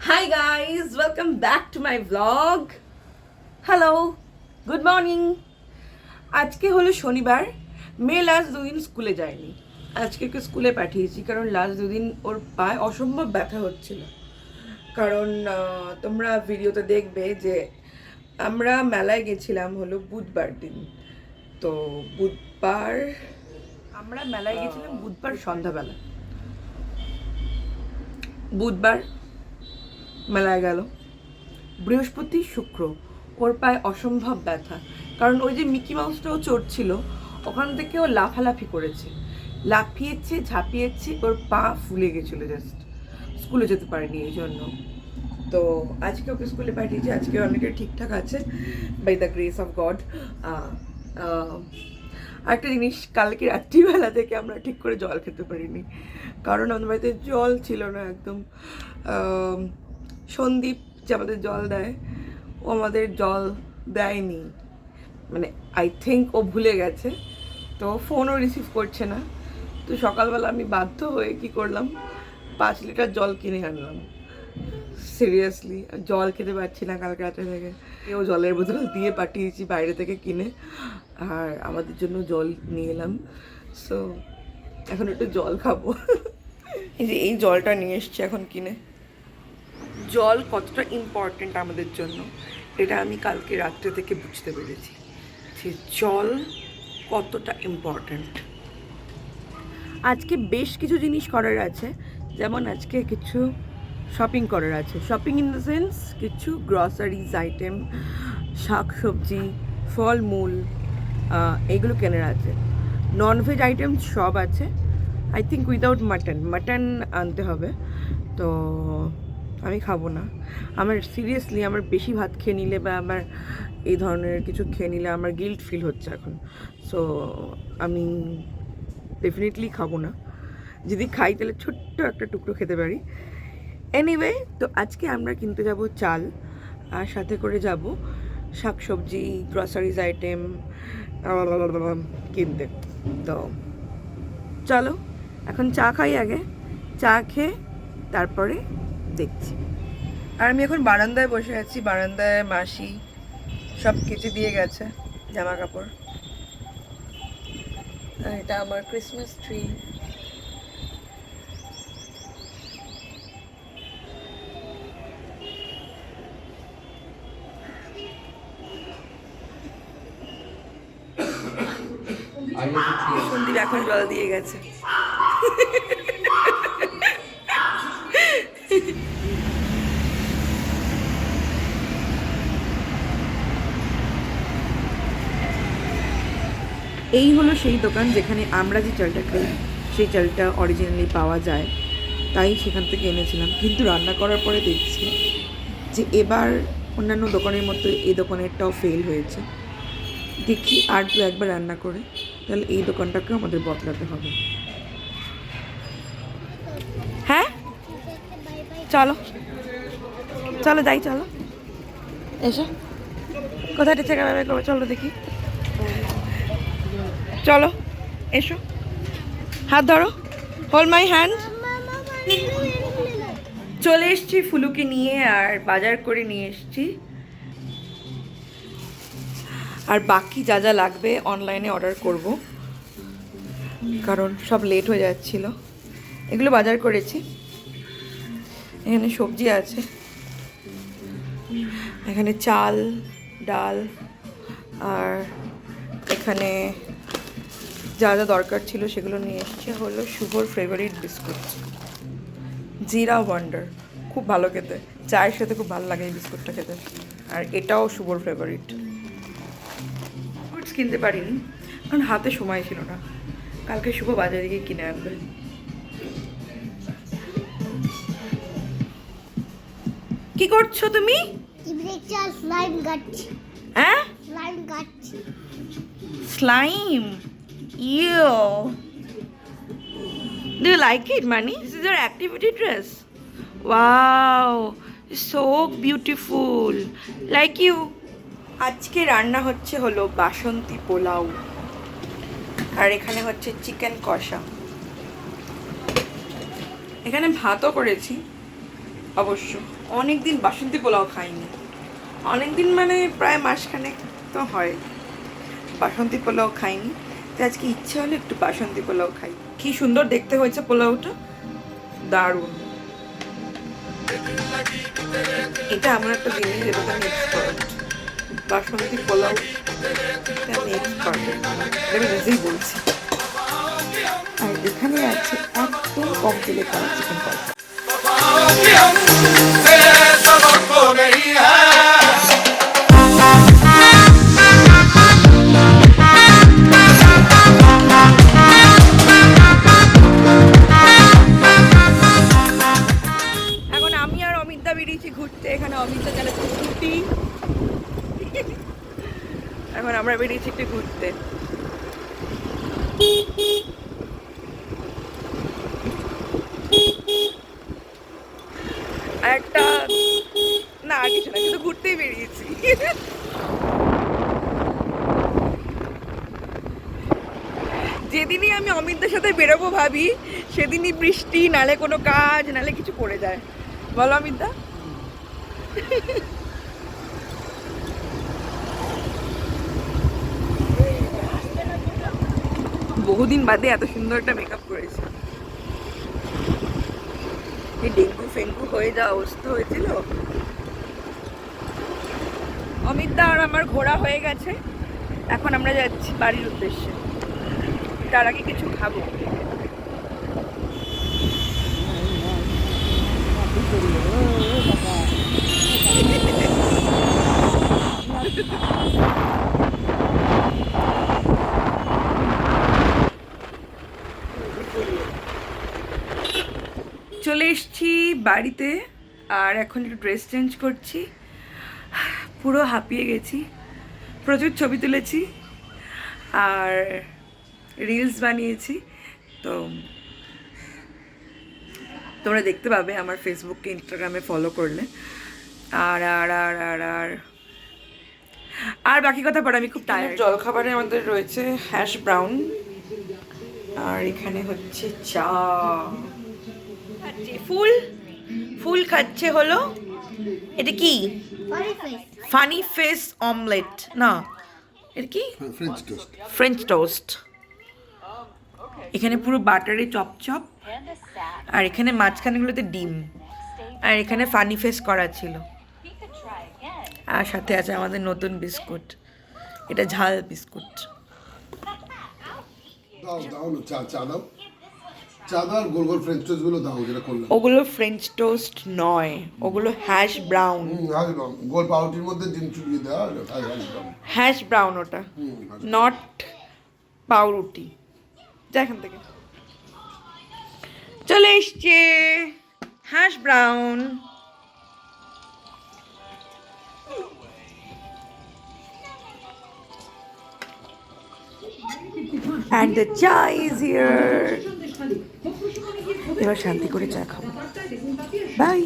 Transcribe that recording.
Hi guys, welcome back to my vlog. Hello, good morning. আজকে হলো শনিবার মেয়ে লাস্ট দুদিন স্কুলে যায়নি আজকে ওকে স্কুলে পাঠিয়েছি কারণ লাস্ট দুদিন ওর পায়ে অসম্ভব ব্যথা হচ্ছিল কারণ তোমরা ভিডিওতে দেখবে যে আমরা মেলায় গেছিলাম হলো বুধবার দিন তো বুধবার আমরা মেলায় গেছিলাম বুধবার সন্ধ্যাবেলা বুধবার মেলায় গেল বৃহস্পতি শুক্র, ওর পায়ে অসম্ভব ব্যথা। কারণ ওই যে মিকি মাউসটাও চড়ছিল, ওখান থেকে ও লাফালাফি করেছে। লাফিয়েছে, ঝাঁপিয়েছে, ওর পা ফুলে গেছিল জাস্ট স্কুলে যেতে পারেনি এই জন্য। তো আজকে ওকে স্কুলে পাঠিয়েছি, আজকে অনেকে ঠিকঠাক আছে by the grace of God একটা জিনিস, কালকে রাত্রিবেলা থেকে আমরা ঠিক করে জল খেতে পারিনি। কারণ আমাদের বাড়িতে জল ছিল না একদম। সন্দীপ যে আমাদের জল দেয়, ও আমাদের জল দেয়নি। মানে আই থিঙ্ক ও ভুলে গেছে। তো ফোনও রিসিভ করছে না। তো সকালবেলা আমি বাধ্য হয়ে কি করলাম, পাঁচ লিটার জল কিনে আনলাম। সিরিয়াসলি জল খেতে পারছি না কালকে রাতে থেকে। কেউ জলের বোতল দিয়ে পাঠিয়েছি বাইরে থেকে কিনে। আর আমাদের জন্য জল নিয়ে এলাম। সো এখন একটু জল খাব। এই যে এই জলটা নিয়ে এসছি এখন কিনে। জল কতটা ইম্পর্টেন্ট আমাদের জন্য, এটা আমি কালকে রাত্রে থেকে বুঝতে পেরেছি যে জল কতটা ইম্পর্ট্যান্ট আজকে বেশ কিছু জিনিস করার আছে, যেমন আজকে কিছু শপিং করার আছে। শপিং ইন দ্য সেন্স কিছু গ্রসারিজ আইটেম শাক সবজি ফলমূল এগুলো কেনার আছে। ননভেজ আইটেম সব আছে। I think without mutton mutton আনতে হবে। তো আমি খাব না। আমার সিরিয়াসলি আমার বেশি ভাত খেয়ে নিলে বা আমার এই ধরনের কিছু খেয়ে নিলে আমার গিল্ট ফিল হচ্ছে এখন। সো আমি ডেফিনেটলি খাব না। যদি খাই তাহলে ছোট্ট একটা টুকরো খেতে পারি। এনিওয়ে তো আজকে আমরা কিনতে যাব চাল, আর সাথে করে যাব শাকসবজি গ্রসারিজ আইটেম কিনতে। তো, চলো, এখন চা খাই আগে। চা খেয়ে তারপরে দেখছি। আর আমি এখন বারান্দায় বসে আছি বারান্দায় মাসি সব কেচে দিয়ে গেছে জামা কাপড় আর এটা আমার ক্রিসমাস ট্রি সন্দীপ এখন জল দিয়ে গেছে। এই হলো সেই দোকান যেখানে আমরা যে চালটা খাই সেই চালটা অরিজিনালি পাওয়া যায়, তাই সেখান থেকে এনেছিলাম। কিন্তু রান্না করার পরে দেখছি যে এবার অন্যান্য দোকানের মতো এই দোকানেরটাও ফেল হয়েছে। দেখি আর দু একবার রান্না করে, তাহলে এই দোকানটাকে আমাদের বদলাতে হবে। হ্যাঁ? চলো। চলো যাই, চলো। এসো। কোথায় গেলে করব? চলো দেখি। চলো, এসো। হাত ধরো। হোল মাই হ্যান্ড চলে এসছি ফুলুকে নিয়ে আর বাজার করে নিয়ে এসছি। আর বাকি যা যা লাগবে অনলাইনে অর্ডার করব। কারণ সব লেট হয়ে যাচ্ছিল। এগুলো বাজার করেছি। এখানে সবজি আছে। এখানে চাল, ডাল, আর এখানে যা যা দরকার ছিল সেগুলো নিয়ে এসছে হলো শুভর ফেভারিট বিস্কুট। জিরা ওয়ান্ডার খুব ভালো খেতে। চায়ের সাথে খুব ভালো লাগে এই বিস্কুটটা খেতে। আর এটাও শুভর ফেভারিট ফ্রুটস কিনতে পারিনি কারণ হাতে সময় ছিল না। কালকে শুভ বাজারে গিয়ে কিনে আনবে। কি করছ তুমি? হ্যাঁ? Slime Ew. Do you like it, Mani? This is your activity dress. Wow, so beautiful. Like you. আজকে রান্না হচ্ছে হলো বাসন্তী পোলাও আর এখানে হচ্ছে চিকেন কষা এখানে ভাতও করেছি অবশ্য অনেক দিন বাসন্তী পোলাও খাইনি অনেক দিন মানে প্রায় মাসখানেক তো হয় বাসন্তী পোলাও খাইনি আজকে ইচ্ছে হলো একটু বাসন্তী পোলাও খাই। কি সুন্দর দেখতে হয়েছে পোলাওটা। দারুণ। এটা আমার একটা জিনিস এক্সপার্ট বাসন্তী পোলাও এটা নিজেই বলছি। আর এখানে আছে একদম কম তেলে করা চিকেন কষা যেদিনই আমি অমিতদের সাথে বেরোবো ভাবি, সেদিনই বৃষ্টি, নালে কোনো কাজ, নালে কিছু পড়ে যায়। বলো অমিতদা। বহুদিন বাদে এত সুন্দর একটা মেকআপ করেছে। এই ডেঙ্গু ফেঙ্গু হয়ে যাওয়া অবস্থা হয়েছিল। অমিতদা আর আমার ঘোরা হয়ে গেছে। এখন আমরা যাচ্ছি বাড়ির উদ্দেশ্যে। তার আগে কিছু খাব। চলে এসছি বাড়িতে, আর এখন একটু ড্রেস চেঞ্জ করছি। পুরো হাঁপিয়ে গেছি, প্রচুর ছবি তুলেছি, আর রিলস বানিয়েছি। তো তোমরা দেখতে পাবে আমার ফেসবুককে ইনস্টাগ্রামে ফলো করলে। আর আর আর আর আর আর বাকি কথা পরে আমি খুব টায়ার জলখাবারে আমাদের রয়েছে হ্যাশ ব্রাউন আর এখানে হচ্ছে চা। ফুল। ফুল খাচ্ছে হলো এটা কি? ফানি ফেস অমলেট না। এটা কি? ফ্রেঞ্চ টোস্ট ফ্রেঞ্চ টোস্ট এখানে পুরো বাটারে চপচপ আর এখানে মাঝখানেগুলোতে ডিম। আর এখানে ফানি ফেস করা ছিল। আর সাথে আছে আমাদের নতুন বিস্কুট। এটা ঝাল বিস্কুট। দাও দাও না চা চা দাও। চা দাও আর গোল গোল ফ্রেঞ্চ টোস্টগুলো দাও যেটা করলাম। ওগুলো ফ্রেঞ্চ টোস্ট নয়। ওগুলো হ্যাশ ব্রাউন গোল পাউটির মধ্যে ডিম চুবিয়ে দেওয়া হ্যাশ ব্রাউন ওটা। নট পাউরুটি। এখান থেকে। চলে এসছে hash brown. The chai is here. এবার শান্তি করে চা খাব। বাই